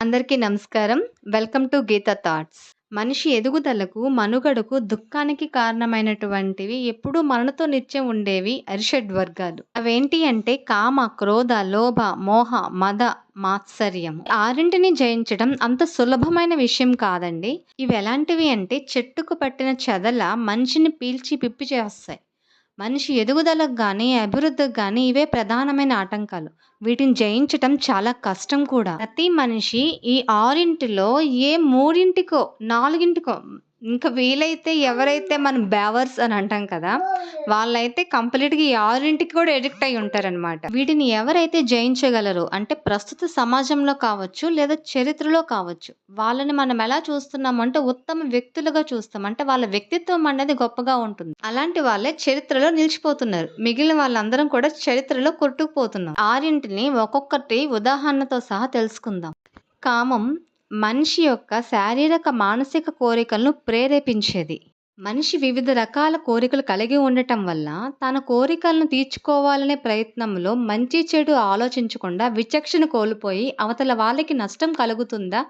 అందరికీ నమస్కారం. Welcome to Geetha thoughts. మనిషి ఎదుగుదలకు మనుగడకు దుఃఖానికి కారణమైనటువంటివి ఎప్పుడూ మనతో నిత్యం ఉండేవి అరిషడ్ వర్గాలు. అవేంటి అంటే కామ క్రోధ లోభ మోహ మద మాత్సర్యం. ఆరింటిని జయించడం అంత సులభమైన విషయం కాదండి. ఇవి ఎలాంటివి అంటే చెట్టుకు పట్టిన చెదల మనిషిని పీల్చి పిప్పి చేస్తాయి. మనిషి ఎదుగుదలకు కానీ అభివృద్ధికి కానీ ఇవే ప్రధానమైన ఆటంకాలు. వీటిని జయించటం చాలా కష్టం కూడా. ప్రతి మనిషి ఈ ఆరింటిలో ఏ మూడింటికో నాలుగింటికో ఇంకా వీలైతే ఎవరైతే మనం బ్యావర్స్ అని అంటాం కదా వాళ్ళైతే కంప్లీట్గా ఈ ఆరింటికి కూడా ఎడిక్ట్ అయి ఉంటారనమాట వీటిని ఎవరైతే జయించగలరు అంటే ప్రస్తుత సమాజంలో కావచ్చు లేదా చరిత్రలో కావచ్చు వాళ్ళని మనం ఎలా చూస్తున్నాం అంటే ఉత్తమ వ్యక్తులుగా చూస్తాం. అంటే వాళ్ళ వ్యక్తిత్వం అనేది గొప్పగా ఉంటుంది. అలాంటి వాళ్ళే చరిత్రలో నిలిచిపోతున్నారు. మిగిలిన వాళ్ళందరం కూడా చరిత్రలో కొట్టుకుపోతున్నారు ఆరింటిని ఒక్కొక్కటి ఉదాహరణతో సహా తెలుసుకుందాం. కామం మనిషి యొక్క శారీరక మానసిక కోరికలను ప్రేరేపించేది. మనిషి వివిధ రకాల కోరికలు కలిగి ఉండటం వల్ల తన కోరికలను తీర్చుకోవాలనే ప్రయత్నంలో మంచి చెడు ఆలోచించకుండా విచక్షణ కోల్పోయి అవతల వాళ్ళకి నష్టం కలుగుతుందా?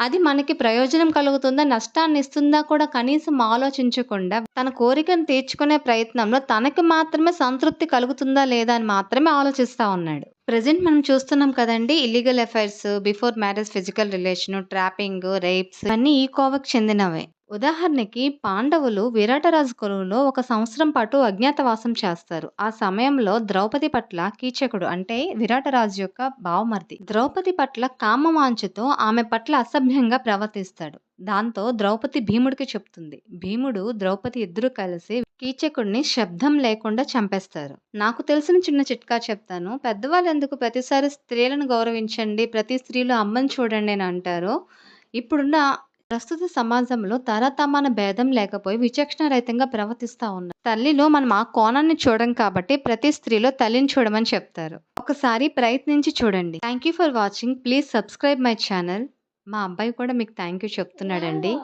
అది మనకి ప్రయోజనం కలుగుతుందా? నష్టాన్ని ఇస్తుందా కూడా కనీసం ఆలోచించకుండా తన కోరికను తీర్చుకునే ప్రయత్నంలో తనకి మాత్రమే సంతృప్తి కలుగుతుందా లేదా అని మాత్రమే ఆలోచిస్తూ ఉన్నాడు. ప్రజెంట్ మనం చూస్తున్నాం కదండి illegal affairs before marriage physical relation trapping rapes అన్నీ ఈ కోవకు చెందినవే. ఉదాహరణకి పాండవులు విరాటరాజు కొలువులో ఒక సంవత్సరం పాటు అజ్ఞాతవాసం చేస్తారు. ఆ సమయంలో ద్రౌపది పట్ల కీచకుడు అంటే విరాటరాజు యొక్క బావమర్ది. ద్రౌపది పట్ల కామవాంఛతో ఆమె పట్ల అసభ్యంగా ప్రవర్తిస్తాడు. దాంతో ద్రౌపది భీముడికి చెప్తుంది. భీముడు ద్రౌపది ఇద్దరు కలిసి కీచకుడిని శబ్దం లేకుండా చంపేస్తారు. నాకు తెలిసిన చిన్న చిట్కా చెప్తాను. పెద్దవాళ్ళు ఎందుకు ప్రతిసారి స్త్రీలను గౌరవించండి ప్రతి స్త్రీలు అమ్మని చూడండి అని అంటారు. ఇప్పుడున్న ప్రస్తుత సమాజంలో తరతమాన భేదం లేకపోయి విచక్షణ రహితంగా ప్రవర్తిస్తూ ఉన్నారు. తల్లిలో మనం ఆ కోణాన్ని చూడం కాబట్టి ప్రతి స్త్రీలో తల్లిని చూడమని చెప్తారు. ఒకసారి ప్రయత్నించి చూడండి. Thank you for watching please subscribe my channel మా అబ్బాయి కూడా మీకు థ్యాంక్ యూ చెప్తున్నాడండి.